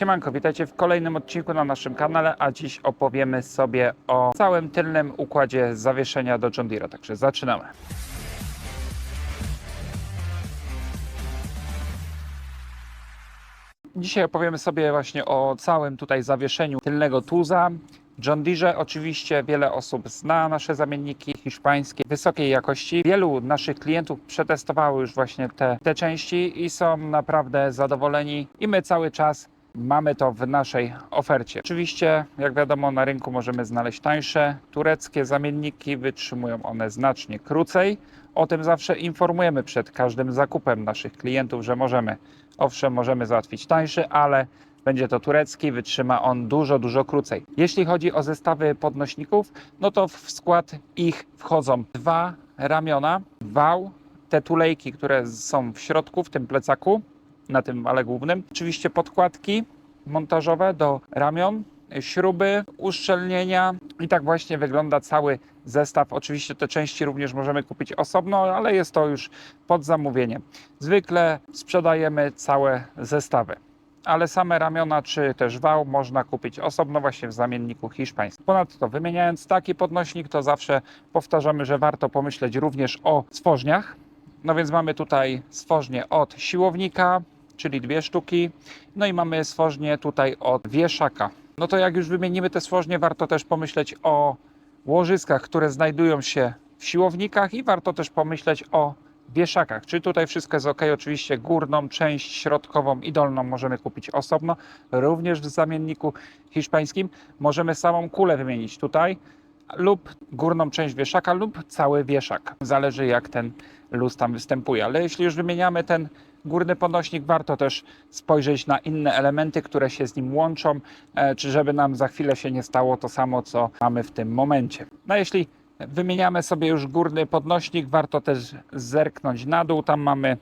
Siemanko, witajcie w kolejnym odcinku na naszym kanale, a dziś opowiemy sobie o całym tylnym układzie zawieszenia do John Deere, także zaczynamy. Dzisiaj opowiemy sobie właśnie o całym tutaj zawieszeniu tylnego tuza. John Deere oczywiście wiele osób zna nasze zamienniki hiszpańskie wysokiej jakości. Wielu naszych klientów przetestowało już właśnie te, te części i są naprawdę zadowoleni i my cały czas mamy to w naszej ofercie. Oczywiście, jak wiadomo, na rynku możemy znaleźć tańsze tureckie zamienniki, wytrzymują one znacznie krócej. O tym zawsze informujemy przed każdym zakupem naszych klientów, że możemy, owszem, możemy załatwić tańszy, ale będzie to turecki, wytrzyma on dużo, dużo krócej. Jeśli chodzi o zestawy podnośników, no to w skład ich wchodzą dwa ramiona, wał, te tulejki, które są w środku, w tym plecaku, na tym wale głównym. Oczywiście podkładki montażowe do ramion, śruby, uszczelnienia i tak właśnie wygląda cały zestaw. Oczywiście te części również możemy kupić osobno, ale jest to już pod zamówienie. Zwykle sprzedajemy całe zestawy. Ale same ramiona czy też wał można kupić osobno właśnie w zamienniku hiszpańskim. Ponadto wymieniając taki podnośnik, to zawsze powtarzamy, że warto pomyśleć również o stworzniach. No więc mamy tutaj stworznie od siłownika, czyli dwie sztuki. No i mamy stworznie tutaj od wieszaka. No to jak już wymienimy te stworznie, warto też pomyśleć o łożyskach, które znajdują się w siłownikach i warto też pomyśleć o wieszakach. Czy tutaj wszystko jest ok? Oczywiście górną część, środkową i dolną możemy kupić osobno. Również w zamienniku hiszpańskim możemy samą kulę wymienić tutaj lub górną część wieszaka lub cały wieszak. Zależy jak ten luz tam występuje. Ale jeśli już wymieniamy ten górny podnośnik, warto też spojrzeć na inne elementy, które się z nim łączą, e, czy żeby nam za chwilę się nie stało to samo, co mamy w tym momencie. No jeśli wymieniamy sobie już górny podnośnik, warto też zerknąć na dół. Tam mamy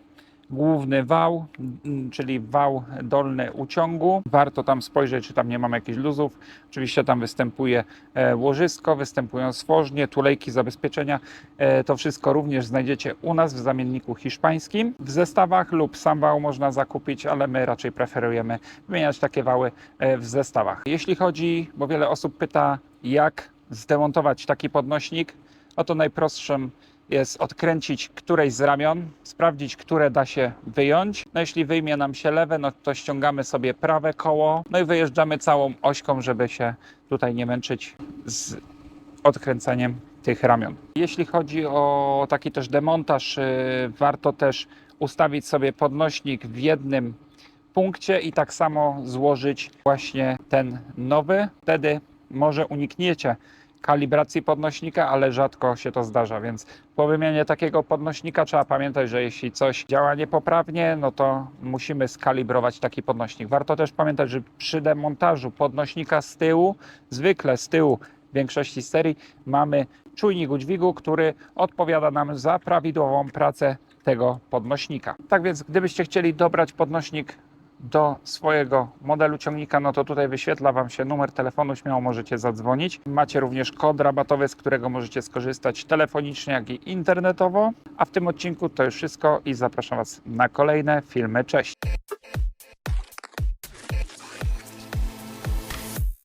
główny wał, m, czyli wał dolny uciągu. Warto tam spojrzeć, czy tam nie mamy jakichś luzów. Oczywiście tam występuje e, łożysko, występują stworznie, tulejki zabezpieczenia. E, To wszystko również znajdziecie u nas w zamienniku hiszpańskim. W zestawach lub sam wał można zakupić, ale my raczej preferujemy wymieniać takie wały e, w zestawach. Jeśli chodzi, bo wiele osób pyta, jak zdemontować taki podnośnik, no to najprostszym jest odkręcić któreś z ramion, sprawdzić, które da się wyjąć. No jeśli wyjmie nam się lewe, no to ściągamy sobie prawe koło, no i wyjeżdżamy całą ośką, żeby się tutaj nie męczyć z odkręcaniem tych ramion. Jeśli chodzi o taki też demontaż, yy, warto też ustawić sobie podnośnik w jednym punkcie i tak samo złożyć właśnie ten nowy. Wtedy może unikniecie kalibracji podnośnika, ale rzadko się to zdarza, więc po wymianie takiego podnośnika trzeba pamiętać, że jeśli coś działa niepoprawnie, no to musimy skalibrować taki podnośnik. Warto też pamiętać, że przy demontażu podnośnika z tyłu, zwykle z tyłu w większości serii mamy czujnik udźwigu, który odpowiada nam za prawidłową pracę tego podnośnika. Tak więc gdybyście chcieli dobrać podnośnik do swojego modelu ciągnika, no to tutaj wyświetla Wam się numer telefonu, śmiało możecie zadzwonić. Macie również kod rabatowy, z którego możecie skorzystać telefonicznie, jak i internetowo. A w tym odcinku to już wszystko i zapraszam Was na kolejne filmy. Cześć!